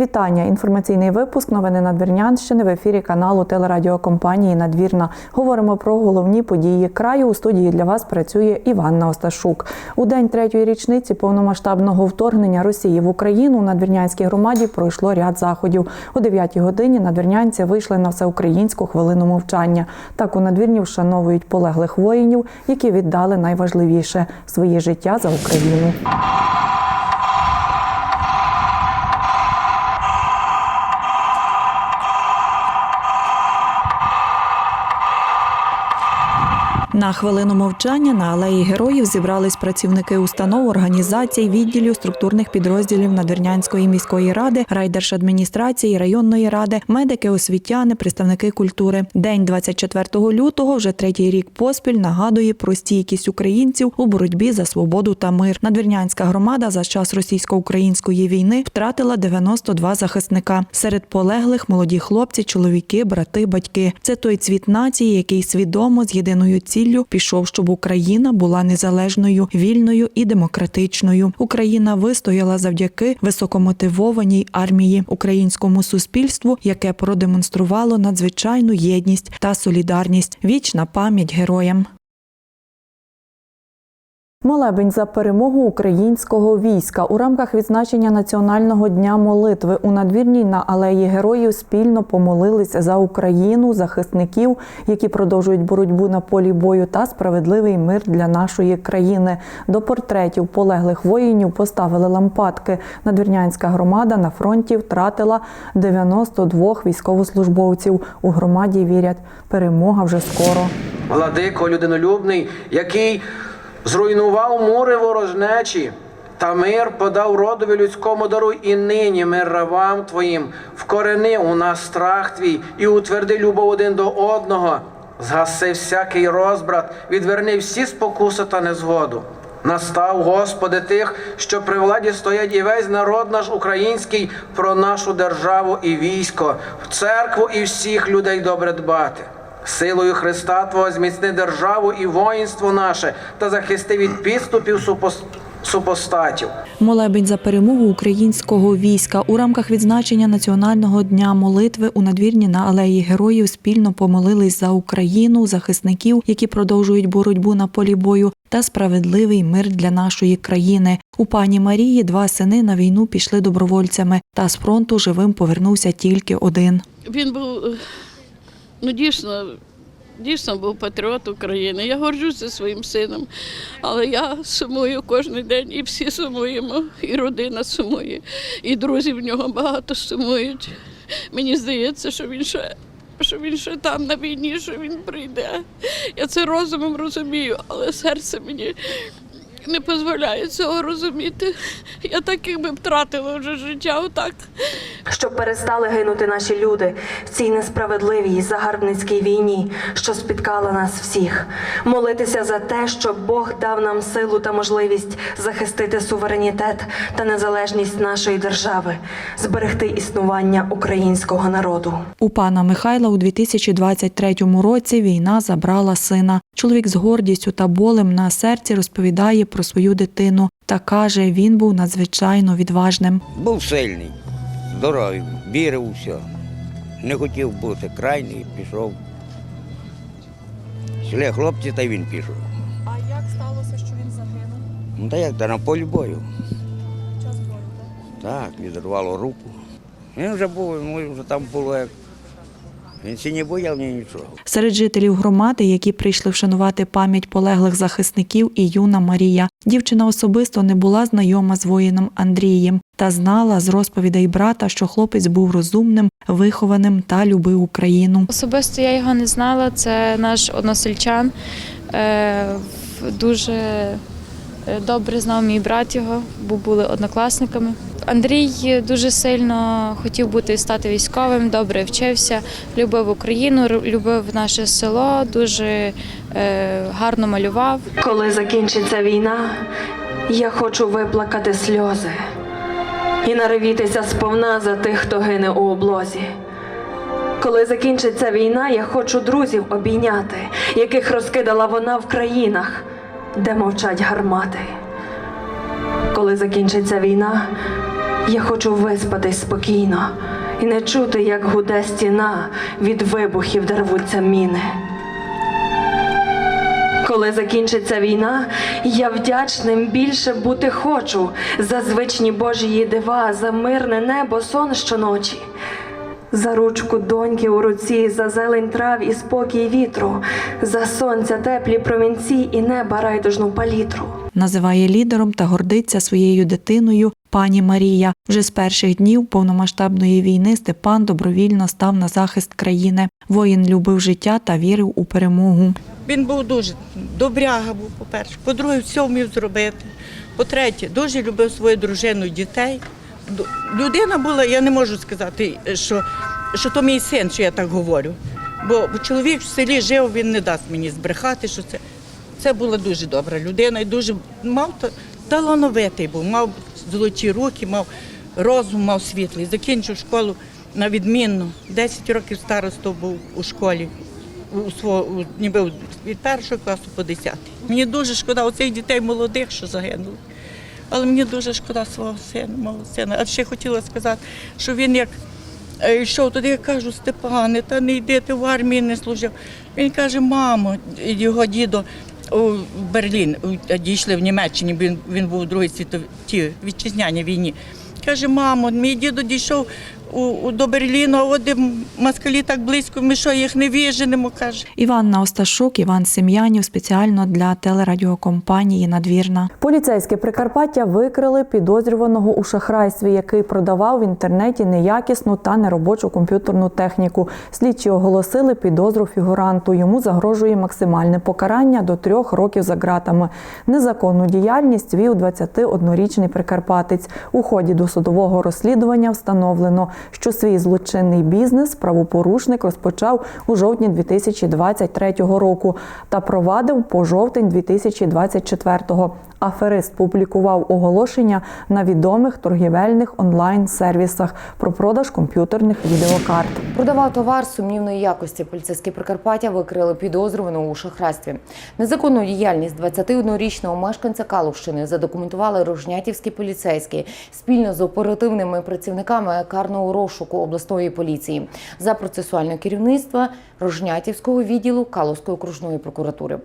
вітання. Інформаційний випуск новини Надвірнянщини в ефірі каналу телерадіокомпанії Надвірна. Говоримо про головні події краю. У студії для вас працює Іванна Осташук. У день третьої річниці повномасштабного вторгнення Росії в Україну у надвірнянській громаді пройшло ряд заходів. О 9 годині надвірнянці вийшли на всеукраїнську хвилину мовчання. Так у надвірні вшановують полеглих воїнів, які віддали найважливіше своє життя за Україну. На хвилину мовчання на алеї героїв зібрались працівники установ, організацій, відділів, структурних підрозділів Надвірнянської міської ради, райдержадміністрації, районної ради, медики, освітяни, представники культури. День 24 лютого, вже третій рік поспіль, нагадує про стійкість українців у боротьбі за свободу та мир. Надвірнянська громада за час російсько-української війни втратила 92 захисника. Серед полеглих молоді хлопці, чоловіки, брати, батьки. Це той цвіт нації, який свідомо з єдиною ціллю пішов, щоб Україна була незалежною, вільною і демократичною. Україна вистояла завдяки високомотивованій армії, українському суспільству, яке продемонструвало надзвичайну єдність та солідарність. Вічна пам'ять героям. Молебень за перемогу українського війська у рамках відзначення Національного дня молитви у надвірній на алеї героїв спільно помолились за Україну, захисників, які продовжують боротьбу на полі бою та справедливий мир для нашої країни. До портретів полеглих воїнів поставили лампадки. Надвірнянська громада на фронті втратила 92 військовослужбовців. У громаді вірять, перемога вже скоро. Владико людинолюбний, який зруйнував мури ворожнечі, та мир подав родові людському дару, і нині мир рабам твоїм, вкорени у нас страх твій і утверди любов один до одного, згаси всякий розбрат, відверни всі спокуси та незгоду. Настав, Господи, тих, що при владі стоять і весь народ наш український про нашу державу і військо, в церкву і всіх людей добре дбати. Силою Христа Твого зміцни державу і воїнство наше та захисти від підступів супос- супостатів. Молебень за перемогу українського війська у рамках відзначення Національного дня молитви у надвірні на алеї героїв спільно помолились за Україну, захисників, які продовжують боротьбу на полі бою, та справедливий мир для нашої країни. У пані Марії два сини на війну пішли добровольцями, та з фронту живим повернувся тільки один. Він був е, ну дійсно, дійсно був патріот України. Я горжуся своїм сином, але я сумую кожен день, і всі сумуємо, і родина сумує, і друзі в нього багато сумують. Мені здається, що він ще. Що він ще там на війні, що він прийде. Я це розумом розумію, але серце мені не дозволяє цього розуміти. Я так якби втратила вже життя отак. щоб перестали гинути наші люди в цій несправедливій загарбницькій війні, що спіткала нас всіх, молитися за те, щоб Бог дав нам силу та можливість захистити суверенітет та незалежність нашої держави, зберегти існування українського народу. У пана Михайла у 2023 році війна забрала сина. Чоловік з гордістю та болем на серці розповідає про свою дитину та каже, він був надзвичайно відважним. Був сильний, здоровий, вірив у все. Не хотів бути крайній, пішов. Шле хлопці, та він пішов. А як сталося, що він загинув Ну та як, та на полі бою. час бою? Так? Так, відірвало руку. Він вже був, йому вже там було як. Він сі не бояв ні нічого. Серед жителів громади, які прийшли вшанувати пам'ять полеглих захисників, і юна Марія. Дівчина особисто не була знайома з воїном Андрієм та знала з розповідей брата, що хлопець був розумним, вихованим та любив Україну. Особисто я його не знала. Це наш односельчан. Е, в- Дуже добре знав мій брат його, бо були однокласниками. Андрій дуже сильно хотів бути стати військовим, добре вчився, любив Україну, любив наше село, дуже е, гарно малював. Коли закінчиться війна, я хочу виплакати сльози і наривітися сповна за тих, хто гине у облозі. Коли закінчиться війна, я хочу друзів обійняти, яких розкидала вона в країнах, де мовчать гармати. Коли закінчиться війна, Я хочу виспатись спокійно і не чути, як гуде стіна, від вибухів де рвуться міни. Коли закінчиться війна, я вдячним більше бути хочу за звичні Божії дива, за мирне небо, сон щоночі, за ручку доньки у руці, за зелень трав і спокій вітру, за сонця теплі промінці і неба райдужну палітру. Називає лідером та гордиться своєю дитиною пані Марія. Вже з перших днів повномасштабної війни Степан добровільно став на захист країни. Воїн любив життя та вірив у перемогу. Він був дуже добряга був, по-перше. По-друге, все вмів зробити. По-третє, дуже любив свою дружину і дітей. Людина була, я не можу сказати, що, що то мій син, що я так говорю. Бо чоловік в селі жив, він не дасть мені збрехати, що це. Це була дуже добра людина і дуже мав талановитий був, мав золоті руки, мав розум, мав світлий. Закінчив школу на відмінно. 10 років старостою був у школі у свого, ніби від першого класу по десятий. Мені дуже шкода оцих дітей молодих, що загинули. Але мені дуже шкода свого сина, мого сина. А ще хотіла сказати, що він як е, йшов туди, я кажу, Степане, та не йди, ти в армії не служив. Він каже, мамо, його дідо у Берлін, дійшли в Німеччині, він, він був у Другій світовій вітчизняній війні. Каже, мамо, мій дідо дійшов у, у, до Берліну, а от москалі так близько, ми що, їх не віженемо, каже. Іванна Осташук, Іван Сем'янів спеціально для телерадіокомпанії Надвірна. Поліцейські Прикарпаття викрили підозрюваного у шахрайстві, який продавав в інтернеті неякісну та неробочу комп'ютерну техніку. Слідчі оголосили підозру фігуранту. Йому загрожує максимальне покарання до трьох років за ґратами. Незаконну діяльність вів 21-річний прикарпатець. У ході досудового розслідування встановлено, що свій злочинний бізнес правопорушник розпочав у жовтні 2023 року та провадив по жовтень 2024. Аферист публікував оголошення на відомих торгівельних онлайн-сервісах про продаж комп'ютерних відеокарт. Продавав товар сумнівної якості. Поліцейські Прикарпаття викрили підозрюваного у шахрайстві. Незаконну діяльність 21-річного мешканця Калущини задокументували рожнятівські поліцейські спільно з оперативними працівниками карного розшуку обласної поліції за процесуальне керівництво Рожнятівського відділу Калузької окружної прокуратури.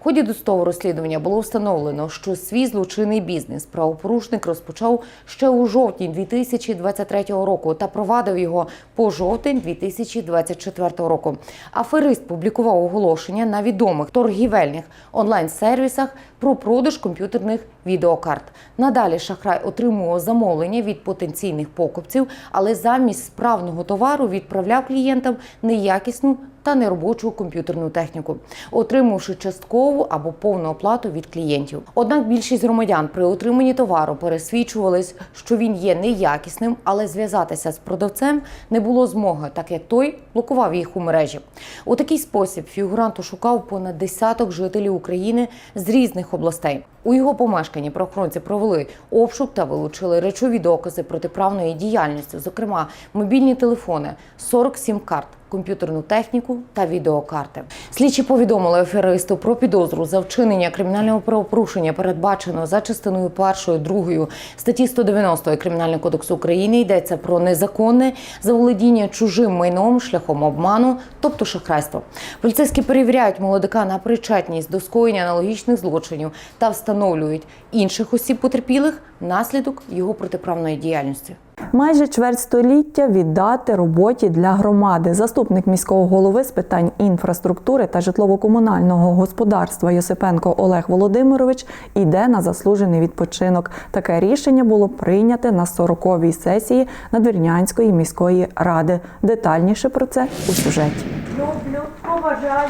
В ході досудового розслідування було встановлено, що свій злочинний бізнес правопорушник розпочав ще у жовтні 2023 року та провадив його по жовтень 2024 року. Аферист публікував оголошення на відомих торгівельних онлайн-сервісах про продаж комп'ютерних відеокарт. Надалі шахрай отримував замовлення від потенційних покупців, але замість справного товару відправляв клієнтам неякісну та неробочу комп'ютерну техніку, отримавши часткову або повну оплату від клієнтів. Однак більшість громадян при отриманні товару пересвідчувались, що він є неякісним, але зв'язатися з продавцем не було змоги, так як той блокував їх у мережі. У такий спосіб фігурант ошукав понад десяток жителів України з різних областей. У його помешканні правоохоронці провели обшук та вилучили речові докази протиправної діяльності, зокрема мобільні телефони, 47 карт, комп'ютерну техніку та відеокарти. Слідчі повідомили аферисту про підозру за вчинення кримінального правопорушення, передбаченого за частиною першою, другою статті 190 Кримінального кодексу України. Йдеться про незаконне заволодіння чужим майном шляхом обману, тобто шахрайство. Поліцейські перевіряють молодика на причетність до скоєння аналогічних злочинів та встановлюють інших осіб потерпілих внаслідок його протиправної діяльності. Майже чверть століття віддати роботі для громади. Заступник міського голови з питань інфраструктури та житлово-комунального господарства Йосипенко Олег Володимирович іде на заслужений відпочинок. Таке рішення було прийняте на 40-й сесії Надвірнянської міської ради. Детальніше про це у сюжеті. Люблю, поважаю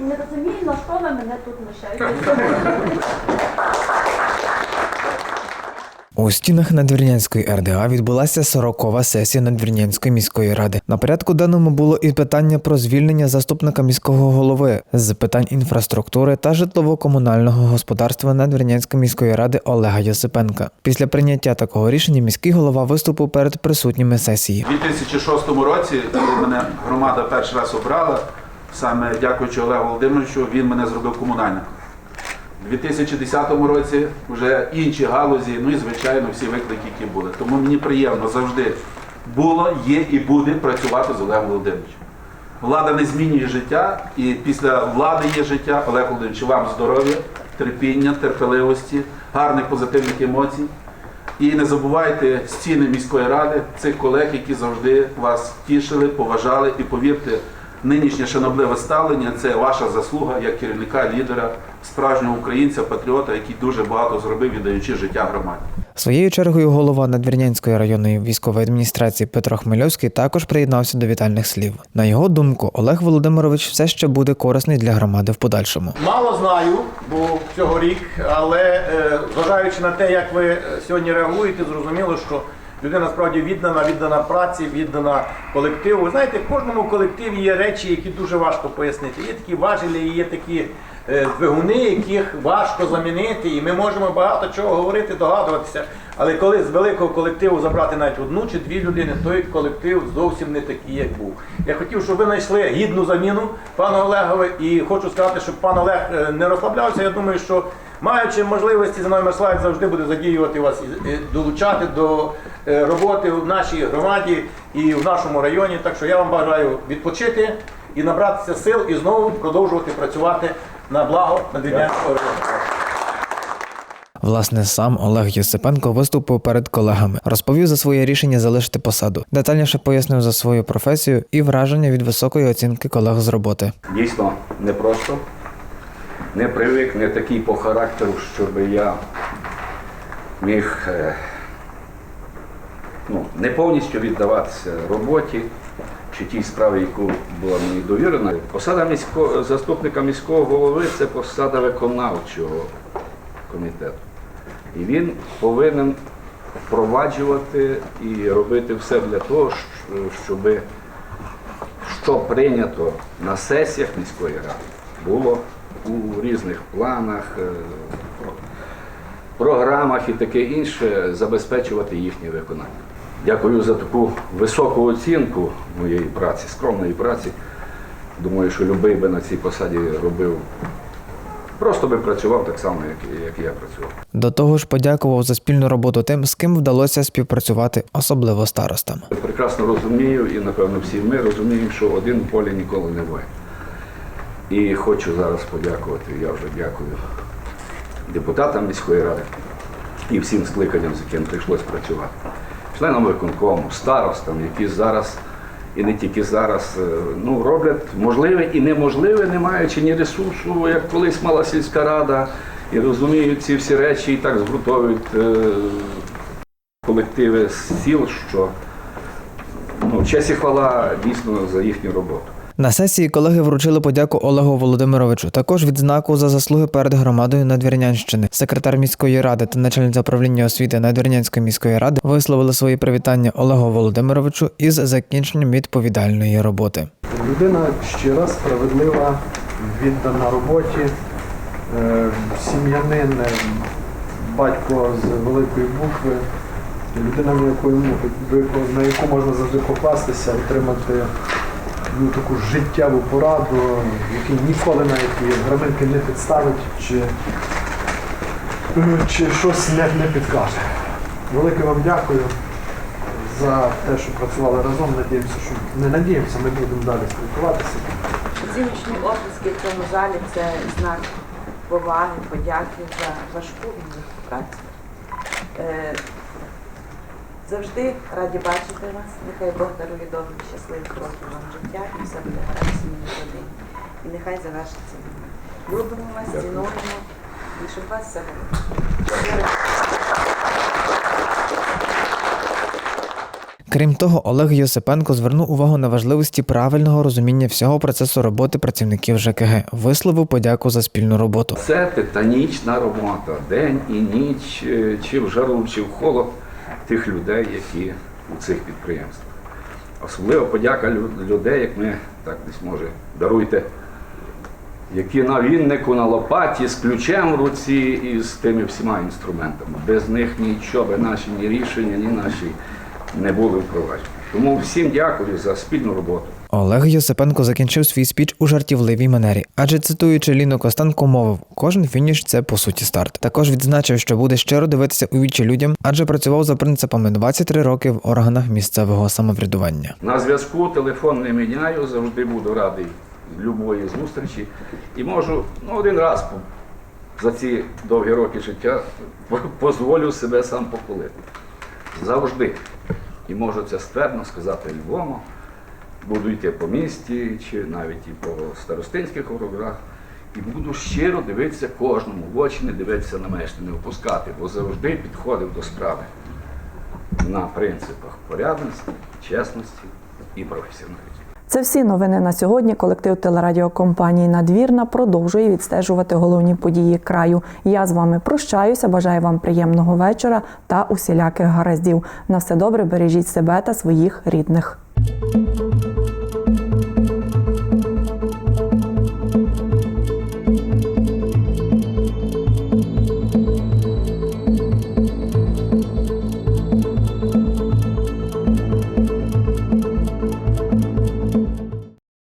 і не розумію, на що ви мене тут лишаєте. У стінах Надвірнянської РДА відбулася 40-ва сесія Надвірнянської міської ради. На порядку денному було і питання про звільнення заступника міського голови з питань інфраструктури та житлово-комунального господарства Надвірнянської міської ради Олега Йосипенка. Після прийняття такого рішення міський голова виступив перед присутніми сесії. У 2006 році, коли мене громада перший раз обрала, саме дякуючи Олегу Володимировичу, він мене зробив комунальником. У 2010 році вже інші галузі, ну і звичайно всі виклики, які були. Тому мені приємно завжди було, є і буде працювати з Олегом Володимировичем. Влада не змінює життя, і після влади є життя. Олег Володимирович, вам здоров'я, терпіння, терпеливості, гарних позитивних емоцій. І не забувайте стіни міської ради, цих колег, які завжди вас тішили, поважали. І повірте, нинішнє шанобливе ставлення це ваша заслуга як керівника, лідера, справжнього українця, патріота, який дуже багато зробив, віддаючи життя громаді. Своєю чергою голова Надвірнянської районної військової адміністрації Петро Хмельовський також приєднався до вітальних слів. На його думку, Олег Володимирович все ще буде корисний для громади в подальшому. Мало знаю, бо цього рік, але е, зважаючи на те, як ви е, сьогодні реагуєте, зрозуміло, що людина справді віддана, віддана праці, віддана колективу. Знаєте, в кожному колективі є речі, які дуже важко пояснити. Є такі важелі, є такі е, двигуни, яких важко замінити, і ми можемо багато чого говорити, догадуватися. Але коли з великого колективу забрати навіть одну чи дві людини, той колектив зовсім не такий, як був. Я хотів, щоб ви знайшли гідну заміну пану Олегові, і хочу сказати, щоб пан Олег е, не розслаблявся. Я думаю, що маючи можливості, Зиновій Мирославович завжди буде задіювати вас і і долучати до е, роботи в нашій громаді і в нашому районі. Так що я вам бажаю відпочити і набратися сил і знову продовжувати працювати на благо надвірнянського району. Власне, сам Олег Єсипенко виступив перед колегами, розповів за своє рішення залишити посаду, детальніше пояснив за свою професію і враження від високої оцінки колег з роботи. Дійсно непросто, не привик, не такий по характеру, щоб я міг е, ну, не повністю віддаватися роботі чи тій справі, яку була мені довірена. Посада міського, заступника міського голови це посада виконавчого комітету. І він повинен впроваджувати і робити все для того, щоб що прийнято на сесіях міської ради, було у різних планах, е, програмах і таке інше, забезпечувати їхнє виконання. Дякую за таку високу оцінку моєї праці, скромної праці. Думаю, що любий би на цій посаді робив, просто би працював так само, як, як я працював. До того ж, подякував за спільну роботу тим, з ким вдалося співпрацювати, особливо старостам. Прекрасно розумію, і напевно всі ми розуміємо, що один в полі ніколи не воїн. І хочу зараз подякувати, я вже дякую депутатам міської ради і всім скликанням, з яким прийшлось працювати, членам виконкому, старостам, які зараз і не тільки зараз е, ну, роблять можливе і неможливе, не маючи ні ресурсу, як колись мала сільська рада, і розуміють ці всі речі, і так згуртовують е, колективи сіл, що ну, честь і хвала дійсно за їхню роботу. На сесії колеги вручили подяку Олегу Володимировичу. Також відзнаку за заслуги перед громадою Надвірнянщини. Секретар міської ради та начальниця управління освіти Надвірнянської міської ради висловили свої привітання Олегу Володимировичу із закінченням відповідальної роботи. Людина щира, справедлива, віддана роботі, е, сім'янин, е, батько з великої букви, людина, на яку, на яку можна завжди покластися, отримати ну, таку життєву пораду, який ніколи навіть громинки не підставить чи, е, чи щось не, не підкаже. Велике вам дякую за те, що працювали разом. Надіємося, що не надіємося, ми будемо далі спілкуватися. Оціночні оплески в цьому залі це знак поваги, подяки за важку працю. Завжди раді бачити вас. Нехай Бог дарує довгих щасливих років вам життя і все буде гаразд сім'ї родині. І нехай завершиться війна. Любимо вас, цінуємо і щоб вас все було. Крім того, Олег Йосипенко звернув увагу на важливості правильного розуміння всього процесу роботи працівників ЖКГ, висловив подяку за спільну роботу. Це титанічна робота, день і ніч, е, чи в жару, чи в холод тих людей, які у цих підприємствах. Особливо подяка людей, як ми так десь може даруйте, які на віннику, на лопаті, з ключем в руці і з тими всіма інструментами. Без них нічого наші ні рішення, ні наші не були впроваджені. Тому всім дякую за спільну роботу. Олег Йосипенко закінчив свій спіч у жартівливій манері, адже цитуючи Ліну Костенко, мовив: кожен фініш це по суті старт. Також відзначив, що буде щиро дивитися у вічі людям, адже працював за принципами 23 роки в органах місцевого самоврядування. На зв'язку телефон не міняю, завжди буду радий любої зустрічі. І можу ну, один раз за ці довгі роки життя по- дозволю себе сам похвалити. Завжди. І можу це ствердно сказати любому. Буду йти по місті чи навіть і по старостинських округах. І буду щиро дивитися кожному в очі, не дивитися на мешти, не опускати, бо завжди підходив до справи на принципах порядності, чесності і професіоналізму. Це всі новини на сьогодні. Колектив телерадіокомпанії Надвірна продовжує відстежувати головні події краю. Я з вами прощаюся. Бажаю вам приємного вечора та усіляких гараздів. На все добре, бережіть себе та своїх рідних.